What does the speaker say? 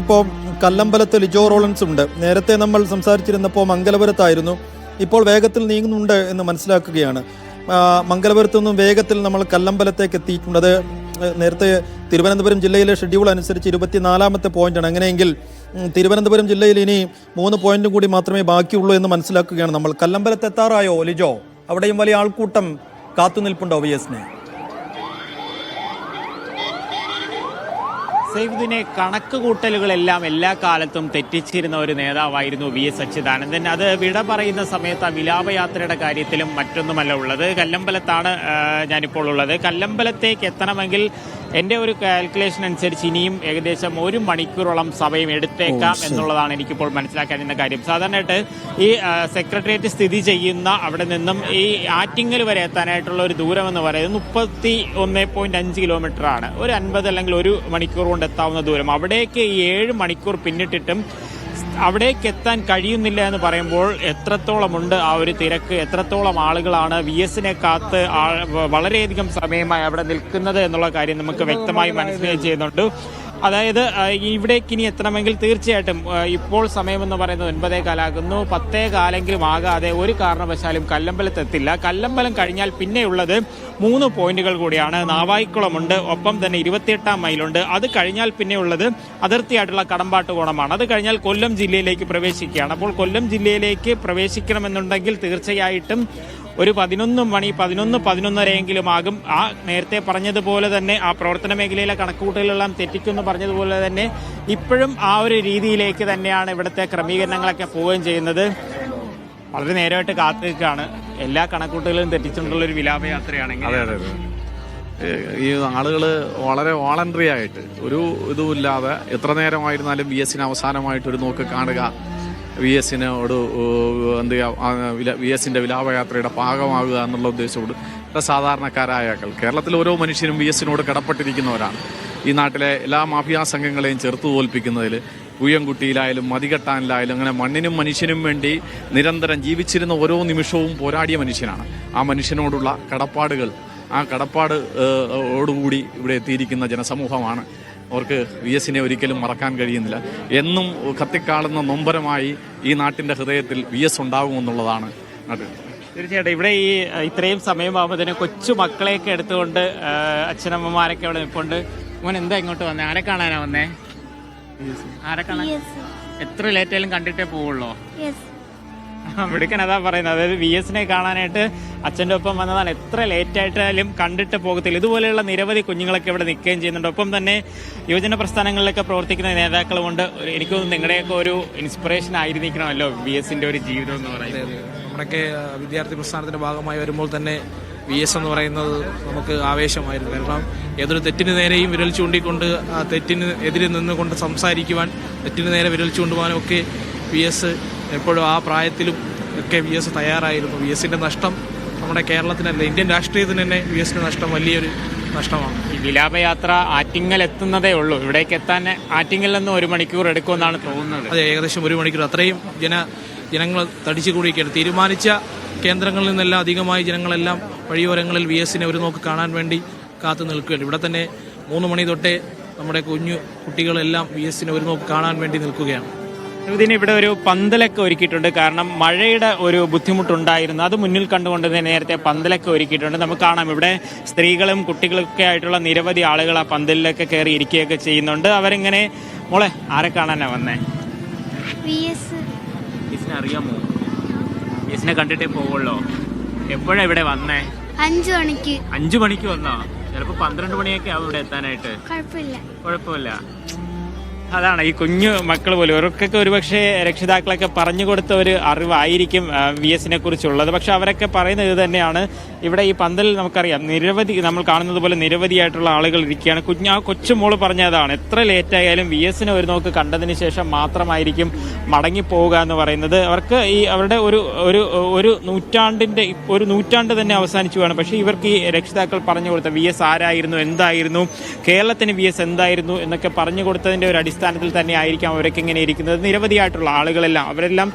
ഇപ്പോൾ കല്ലമ്പലത്ത് ലിജോ റോളൻസ് ഉണ്ട്. നേരത്തെ നമ്മൾ സംസാരിച്ചിരുന്നപ്പോൾ മംഗലപുരത്തായിരുന്നു. ഇപ്പോൾ വേഗത്തിൽ നീങ്ങുന്നുണ്ട് എന്ന് മനസ്സിലാക്കുകയാണ്. മംഗലപുരത്തു നിന്നും വേഗത്തിൽ നമ്മൾ കല്ലമ്പലത്തേക്ക് എത്തിയിട്ടുണ്ട്. അത് നേരത്തെ തിരുവനന്തപുരം ജില്ലയിലെ ഷെഡ്യൂൾ അനുസരിച്ച് ഇരുപത്തിനാലാമത്തെ പോയിന്റാണ്. അങ്ങനെയെങ്കിൽ തിരുവനന്തപുരം ജില്ലയിൽ ഇനി മൂന്ന് പോയിന്റും കൂടി മാത്രമേ ബാക്കിയുള്ളൂ എന്ന് മനസ്സിലാക്കുകയാണ് നമ്മൾ. കല്ലമ്പലത്ത് എത്താറായോ ലിജോ? അവിടെയും വലിയ ആൾക്കൂട്ടം കാത്തുനിൽപ്പുണ്ടോ വി എസിനെ സൈഫുദ്ദീനെ കണക്ക് കൂട്ടലുകളെല്ലാം എല്ലാ കാലത്തും തെറ്റിച്ചിരുന്ന ഒരു നേതാവായിരുന്നു വി എസ് അച്യുതാനന്ദൻ. അത് വിട പറയുന്ന സമയത്ത് ആ വിലാപയാത്രയുടെ കാര്യത്തിലും മറ്റൊന്നുമല്ല ഉള്ളത്. കല്ലമ്പലത്താണ് ഞാനിപ്പോൾ ഉള്ളത്. കല്ലമ്പലത്തേക്ക് എത്തണമെങ്കിൽ എന്റെ ഒരു കാൽക്കുലേഷൻ അനുസരിച്ച് ഇനിയും ഏകദേശം ഒരു മണിക്കൂറോളം സമയം എടുത്തേക്കാം എന്നുള്ളതാണ് എനിക്കിപ്പോൾ മനസ്സിലാക്കാൻ കഴിയുന്ന കാര്യം. സാധാരണയായിട്ട് ഈ സെക്രട്ടേറിയറ്റ് സ്ഥിതി ചെയ്യുന്ന അവിടെ നിന്നും ഈ ആറ്റിങ്ങൽ വരെ എത്താനായിട്ടുള്ള ഒരു ദൂരം എന്ന് പറയുന്നത് മുപ്പത്തി ഒന്ന് പോയിന്റ് അഞ്ച് കിലോമീറ്റർ ആണ്. ഒരു അൻപത് അല്ലെങ്കിൽ ഒരു മണിക്കൂർ കൊണ്ട് എത്താവുന്ന ദൂരം. അവിടേക്ക് ഈ ഏഴ് മണിക്കൂർ പിന്നിട്ടിട്ടും അവിടേക്ക് എത്താൻ കഴിയുന്നില്ല എന്ന് പറയുമ്പോൾ എത്രത്തോളമുണ്ട് ആ ഒരു തിരക്ക്? എത്രത്തോളം ആളുകളാണ് വി എസിനെ കാത്ത് വളരെയധികം സമയമായി അവിടെ നിൽക്കുന്നത് എന്നുള്ള കാര്യം നമുക്ക് വ്യക്തമായി മനസ്സിലായി ചെയ്യുന്നുണ്ട്. അതായത് ഇവിടേക്ക് ഇനി എത്തണമെങ്കിൽ തീർച്ചയായിട്ടും ഇപ്പോൾ സമയമെന്ന് പറയുന്നത് ഒൻപതേ കാലാകുന്നു. പത്തേ കാലെങ്കിലും ആകാതെ ഒരു കാരണവശാലും കല്ലമ്പലത്ത് എത്തില്ല. കല്ലമ്പലം കഴിഞ്ഞാൽ പിന്നെയുള്ളത് മൂന്ന് പോയിന്റുകൾ കൂടിയാണ്. നാവായിക്കുളമുണ്ട്. ഒപ്പം തന്നെ ഇരുപത്തിയെട്ടാം മൈലുണ്ട്. അത് കഴിഞ്ഞാൽ പിന്നെയുള്ളത് അതിർത്തിയായിട്ടുള്ള കടമ്പാട്ട് കോണമാണ്. അത് കഴിഞ്ഞാൽ കൊല്ലം ജില്ലയിലേക്ക് പ്രവേശിക്കുകയാണ്. അപ്പോൾ കൊല്ലം ജില്ലയിലേക്ക് പ്രവേശിക്കണമെന്നുണ്ടെങ്കിൽ തീർച്ചയായിട്ടും ഒരു പതിനൊന്ന് മണി പതിനൊന്ന് പതിനൊന്നരയെങ്കിലും ആകും. ആ നേരത്തെ പറഞ്ഞതുപോലെ തന്നെ ആ പ്രവർത്തന മേഖലയിലെ കണക്കുകൂട്ടലുകളെല്ലാം തെറ്റിക്കുമെന്ന് പറഞ്ഞതുപോലെ തന്നെ ഇപ്പോഴും ആ ഒരു രീതിയിലേക്ക് തന്നെയാണ് ഇവിടുത്തെ ക്രമീകരണങ്ങളൊക്കെ പോവുകയും ചെയ്യുന്നത്. വളരെ നേരമായിട്ട് കാത്തിരിക്കുകയാണ്. എല്ലാ കണക്കൂട്ടലുകളും തെറ്റിച്ചുകൊണ്ടുള്ള ഒരു വിലാപയാത്രയാണെങ്കിൽ അതെ അതെ ഈ ആളുകൾ വളരെ വോളണ്ടറി ആയിട്ട് ഒരു ഇതുമില്ലാതെ എത്ര നേരമായിരുന്നാലും ബി എസിന് അവസാനമായിട്ട് ഒരു നോക്ക് കാണുക. വി എസിനോട് എന്ത് വി എസിന്റെ വിലാപയാത്രയുടെ ഭാഗമാകുക എന്നുള്ള ഉദ്ദേശത്തോട് സാധാരണക്കാരായ ആൾക്കാർ കേരളത്തിലെ ഓരോ മനുഷ്യനും വി എസിനോട് കടപ്പെട്ടിരിക്കുന്നവരാണ്. ഈ നാട്ടിലെ എല്ലാ മാഫിയാ സംഘങ്ങളെയും ചെറുത്തു തോൽപ്പിക്കുന്നതിൽ പൂയംകുട്ടിയിലായാലും മതികെട്ടാനിലായാലും അങ്ങനെ മണ്ണിനും മനുഷ്യനും വേണ്ടി നിരന്തരം ജീവിച്ചിരുന്ന ഓരോ നിമിഷവും പോരാടിയ മനുഷ്യനാണ്. ആ മനുഷ്യനോടുള്ള കടപ്പാടുകൾ ആ കടപ്പാട് ഓടുകൂടി ഇവിടെ എത്തിയിരിക്കുന്ന ജനസമൂഹമാണ് അവർക്ക് വി എസിനെ ഒരിക്കലും മറക്കാൻ കഴിയുന്നില്ല. എന്നും കത്തിക്കാളുന്ന നൊമ്പരമായി ഈ നാട്ടിന്റെ ഹൃദയത്തിൽ വി എസ് ഉണ്ടാകുമെന്നുള്ളതാണ് അത്. തീർച്ചയായിട്ടും. ഇവിടെ ഈ ഇത്രയും സമയമാകുമ്പോൾ കൊച്ചു മക്കളെയൊക്കെ എടുത്തുകൊണ്ട് അച്ഛനമ്മമാരൊക്കെ ഇവിടെ നിൽപ്പുണ്ട്. മോൻ എന്താ ഇങ്ങോട്ട് വന്നേ? ആരെ കാണാനാ വന്നേ? ആരെ കാണാൻ? എത്ര ലേറ്റ് ആയാലും കണ്ടിട്ടേ പോവുള്ളോ? വിളിക്കാൻ അതാ പറയുന്നത്. അതായത് വി എസിനെ കാണാനായിട്ട് അച്ഛന്റെ ഒപ്പം വന്നതാണ്. എത്ര ലേറ്റ് കണ്ടിട്ട് പോകത്തില്ല. ഇതുപോലെയുള്ള നിരവധി കുഞ്ഞുങ്ങളൊക്കെ ഇവിടെ നിൽക്കുകയും ചെയ്യുന്നുണ്ട്. ഒപ്പം തന്നെ യുവജന പ്രസ്ഥാനങ്ങളിലൊക്കെ പ്രവർത്തിക്കുന്ന നേതാക്കളുമുണ്ട്. എനിക്ക് തോന്നുന്നു നിങ്ങളുടെയൊക്കെ ഒരു ഇൻസ്പിറേഷൻ ആയിരിക്കണമല്ലോ വി എസിന്റെ ഒരു ജീവിതം എന്ന് പറയുന്നത്. നമ്മുടെയൊക്കെ വിദ്യാർത്ഥി പ്രസ്ഥാനത്തിന്റെ ഭാഗമായി വരുമ്പോൾ തന്നെ വി എസ് എന്ന് പറയുന്നത് നമുക്ക് ആവേശമായിരുന്നു. കാരണം ഏതൊരു തെറ്റിന് നേരെയും വിരൽ ചൂണ്ടിക്കൊണ്ട് ആ തെറ്റിന് എതിരെ നിന്നുകൊണ്ട് സംസാരിക്കുവാൻ തെറ്റിന് നേരെ വിരൽ ചൂണ്ടുവാനും ഒക്കെ വി എസ് എപ്പോഴും ആ പ്രായത്തിലും ഒക്കെ വി എസ് തയ്യാറായിരുന്നു. വി എസിന്റെ നഷ്ടം നമ്മുടെ കേരളത്തിനല്ല ഇന്ത്യൻ രാഷ്ട്രീയത്തിന് തന്നെ വി എസിന് നഷ്ടം വലിയൊരു നഷ്ടമാണ്. ഈ വിലാപയാത്ര ആറ്റിങ്ങൽ എത്തുന്നതേ ഉള്ളൂ. ഇവിടേക്ക് എത്താൻ ആറ്റിങ്ങൽ നിന്ന് ഒരു മണിക്കൂർ എടുക്കുമെന്നാണ് തോന്നുന്നത്. അതെ ഏകദേശം ഒരു മണിക്കൂർ. അത്രയും ജന ജനങ്ങൾ തടിച്ചു കൂടിയിരിക്കുകയാണ് തീരുമാനിച്ച കേന്ദ്രങ്ങളിൽ നിന്നെല്ലാം അധികമായി ജനങ്ങളെല്ലാം വഴിയോരങ്ങളിൽ വി എസിനെ ഒരു നോക്ക് കാണാൻ വേണ്ടി കാത്തു നിൽക്കുകയാണ്. ഇവിടെ തന്നെ മൂന്ന് മണി തൊട്ടേ നമ്മുടെ കുഞ്ഞു കുട്ടികളെല്ലാം വി എസിനെ ഒരു നോക്ക് കാണാൻ വേണ്ടി നിൽക്കുകയാണ്. ഇതിന് ഇവിടെ ഒരു പന്തലൊക്കെ ഒരുക്കിയിട്ടുണ്ട്. കാരണം മഴയുടെ ഒരു ബുദ്ധിമുട്ടുണ്ടായിരുന്നു. അത് മുന്നിൽ കണ്ടുകൊണ്ട് തന്നെ നേരത്തെ പന്തലൊക്കെ ഒരുക്കിയിട്ടുണ്ട്. നമുക്ക് കാണാം ഇവിടെ സ്ത്രീകളും കുട്ടികളൊക്കെ ആയിട്ടുള്ള നിരവധി ആളുകൾ ആ പന്തലിലൊക്കെ കയറി ഇരിക്കുകയൊക്കെ ചെയ്യുന്നുണ്ട്. അവരിങ്ങനെ മോളെ ആരെ കാണാനാ വന്നേ? അറിയാമോ? യേസിനെ കണ്ടിട്ടേ പോവുള്ളോ? എപ്പോഴാ ഇവിടെ വന്നേ? അഞ്ചു മണിക്ക്. അഞ്ചു മണിക്ക് വന്നോ? ചിലപ്പോ പന്ത്രണ്ട് മണിയൊക്കെ ആവും ഇവിടെ എത്താനായിട്ട്. കുഴപ്പമില്ല. കുഴപ്പമില്ല. അതാണ് ഈ കുഞ്ഞു മക്കൾ പോലും. ഇവർക്കൊക്കെ ഒരുപക്ഷെ രക്ഷിതാക്കളൊക്കെ പറഞ്ഞു കൊടുത്ത ഒരു അറിവായിരിക്കും വി എസിനെ കുറിച്ചുള്ളത്. പക്ഷെ അവരൊക്കെ പറയുന്നത് ഇത് തന്നെയാണ്. ഇവിടെ ഈ പന്തലിൽ നമുക്കറിയാം നിരവധി നമ്മൾ കാണുന്നത് പോലെ നിരവധിയായിട്ടുള്ള ആളുകൾ ഇരിക്കുകയാണ്. കുഞ്ഞ് ആ കൊച്ചുമോൾ പറഞ്ഞതാണ് എത്ര ലേറ്റായാലും വി എസിനെ ഒരു നോക്ക് കണ്ടതിന് ശേഷം മാത്രമായിരിക്കും മടങ്ങിപ്പോവുക എന്ന് പറയുന്നത്. അവർക്ക് ഈ അവരുടെ ഒരു ഒരു ഒരു നൂറ്റാണ്ടിന്റെ ഒരു നൂറ്റാണ്ട് തന്നെ അവസാനിച്ചു വേണം പക്ഷേ ഇവർക്ക് ഈ രക്ഷിതാക്കൾ പറഞ്ഞു കൊടുത്ത വി എസ് ആരായിരുന്നു എന്തായിരുന്നു കേരളത്തിന് വി എസ് എന്തായിരുന്നു എന്നൊക്കെ പറഞ്ഞു കൊടുത്തതിന്റെ ഒരു അടിസ്ഥാനത്തിൽ തന്നെ ആയിരിക്കാം അവരൊക്കെ ഇങ്ങനെ ഇരിക്കുന്നത്. നിരവധിയായിട്ടുള്ള ആളുകളെല്ലാം അവരെല്ലാം